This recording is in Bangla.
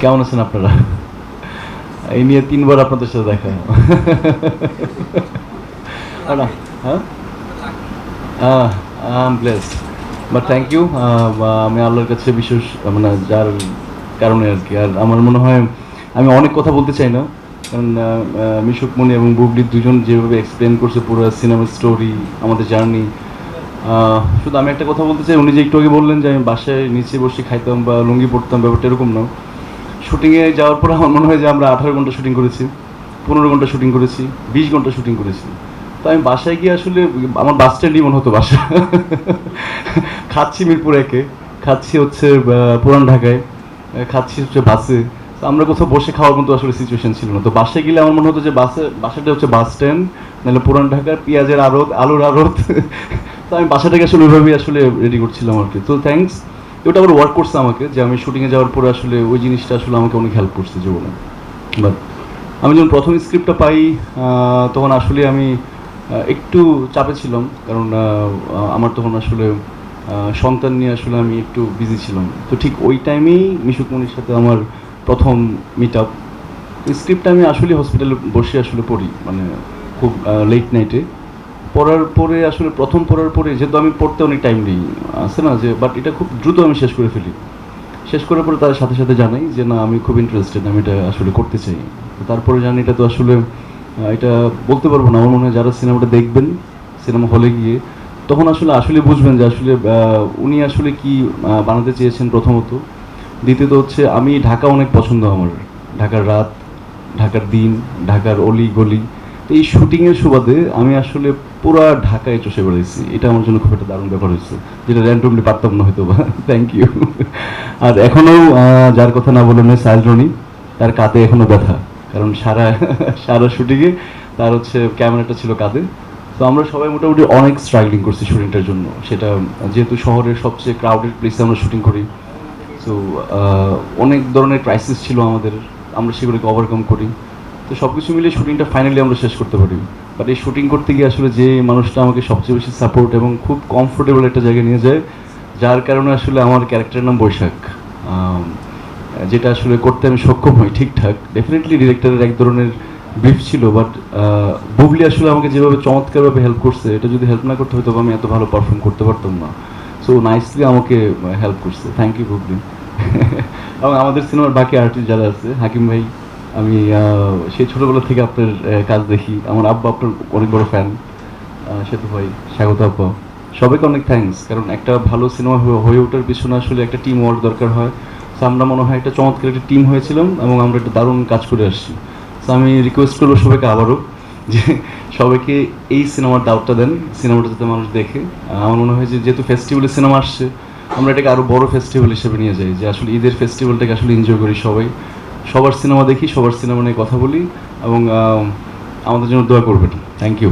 কেমন আছেন আপনারা? এই নিয়ে তিনবার আপনাদের সাথে দেখা হ্যাঁ? Am blessed but thank you আমি আল্লাহর কাছে বিশেষ মানে যার কারণে আর কি। আর আমার মনে হয় আমি অনেক কথা বলতে চাই না কারণ আহ, আহ, মিশুক মনি এবং বুবলি দুজন যেভাবে এক্সপ্লেন করছে পুরো সিনেমার স্টোরি আমাদের জার্নি শুধু আমি একটা কথা বলতে চাই উনি যে একটু আগে বললেন যে আমি বাসায় নিচে বসে খাইতাম বা লুঙ্গি পড়তাম ব্যাপারটা এরকম না। শুটিংয়ে যাওয়ার পর আমার মনে হয় যে আমরা আঠারো ঘণ্টা শুটিং করেছি, পনেরো ঘণ্টা শুটিং করেছি, বিশ ঘণ্টা শুটিং করেছি। তো আমি বাসায় গিয়ে আসলে আমার বাস স্ট্যান্ডই মনে হতো বাসা। খাচ্ছি মিরপুর একে, খাচ্ছি হচ্ছে পুরান ঢাকায় খাচ্ছি হচ্ছে বাসে তো আমরা কোথাও বসে খাওয়ার মতো আসলে সিচুয়েশন ছিল না। তো বাসায় গেলে আমার মনে হতো যে বাসে বাসাটা হচ্ছে বাস স্ট্যান্ড নাহলে পুরান ঢাকার পেঁয়াজের আড়ত, আলুর আড়ত। তো আমি বাসাটাকে আসলে ওইভাবেই আসলে রেডি করছিলাম আর কি। তো থ্যাঙ্কস ওটা আবার ওয়ার্ক করছে আমাকে যে আমি শুটিংয়ে যাওয়ার পরে আসলে ওই জিনিসটা আসলে আমাকে অনেক হেল্প করছে জীবনে। বাট আমি যখন প্রথম স্ক্রিপ্টটা পাই তখন আসলে আমি একটু চাপে ছিলাম। কারণ আমার তখন আসলে সন্তান নিয়ে আসলে আমি একটু বিজি ছিলাম। তো ঠিক ওই টাইমেই মিশুক মনির সাথে আমার প্রথম মিট আপ স্ক্রিপ্টটা আমি আসলে হসপিটালে বসে আসলে পড়ি মানে খুব লেট নাইটে পড়ার পরে, আসলে প্রথম পড়ার পরে, যেহেতু আমি পড়তে অনেক টাইম নিই, আছে না যে বাট এটা খুব দ্রুত আমি শেষ করে ফেলি। শেষ করার পরে তার সাথে সাথে জানাই যে, না, আমি খুব ইন্টারেস্টেড আমি এটা আসলে করতে চাই। তারপরে জানি এটা তো আসলে এটা বলতে পারব না। আমার মনে হয় যারা সিনেমাটা দেখবেন, সিনেমা হলে গিয়ে, তখন আসলে আসলে বুঝবেন যে, আসলে উনি আসলে কি বানাতে চেয়েছেন প্রথমত। দ্বিতীয়ত হচ্ছে, আমি ঢাকা অনেক পছন্দ আমার। ঢাকার রাত, ঢাকার দিন, ঢাকার অলি গলি এই শুটিংয়ের সুবাদে আমি আসলে পুরা ঢাকায় চষে বেড়েছি এটা আমার জন্য খুব একটা দারুণ ব্যাপার হয়েছে। যেটা র্যান্ডমলি পারতাম না হয়তো বা থ্যাংক ইউ আর এখনও যার কথা না বললেন সাইল রনি, তার কাঁধে এখনও ব্যথা। কারণ সারা সারা শুটিংয়ে তার হচ্ছে ক্যামেরাটা ছিল কাঁধে। তো আমরা সবাই মোটামুটি অনেক স্ট্রাগলিং করছি শুটিংটার জন্য। সেটা যেহেতু শহরের সবচেয়ে ক্রাউডেড প্লেসে আমরা শুটিং করি। সো অনেক ধরনের ক্রাইসিস ছিল আমাদের। আমরা সেগুলোকে ওভারকাম করি। তো সব কিছু মিলিয়ে শুটিংটা ফাইনালি আমরা শেষ করতে পারি। বাট এই শুটিং করতে গিয়ে আসলে যে মানুষটা আমাকে সবচেয়ে বেশি সাপোর্ট এবং খুব কমফোর্টেবল একটা জায়গায় নিয়ে যায়, যার কারণে আসলে আমার ক্যারেক্টারের নাম বৈশাখ। যেটা আসলে করতে আমি সক্ষম হই ঠিকঠাক। ডেফিনেটলি ডিরেক্টরের এক ধরনের ব্রিফ ছিল বাট বুবলি আসলে আমাকে যেভাবে চমৎকারভাবে হেল্প করছে, এটা যদি হেল্প না করতে হয়তো আমি এত ভালো পারফর্ম করতে পারতাম না। সো নাইসলি আমাকে হেল্প করছে। Thank you Bubli. এবং আমাদের সিনেমার বাকি আর্টিস্ট যারা আছে, হাকিম ভাই আমি সেই ছোটোবেলা থেকে আপনার কাজ দেখি। আমার আব্বা আপনার অনেক বড় ফ্যান সেতু ভাই, স্বাগত আব্বা। সবাইকে অনেক থ্যাঙ্কস কারণ একটা ভালো সিনেমা হয়ে ওঠার পিছনে আসলে একটা টিম ওয়ার্ক দরকার হয়। তো আমরা মনে হয় একটা চমৎকার একটা টিম হয়েছিলাম এবং আমরা একটা দারুণ কাজ করে আসছি। তো আমি রিকোয়েস্ট করব সবাইকে আবারও যে সবাইকে এই সিনেমার দাওয়াতটা দেন সিনেমাটা যাতে মানুষ দেখে। আমার মনে হয় যে যেহেতু ফেস্টিভ্যালে সিনেমা আসছে, আমরা এটাকে আরও বড় ফেস্টিভ্যাল হিসেবে নিয়ে যাই, যে আসলে ঈদের ফেস্টিভ্যালটাকে আসলে এনজয় করি সবাই। সবার সিনেমা দেখি সবার সিনেমা নিয়ে কথা বলি এবং আমাদের জন্য দোয়া করবেন। Thank you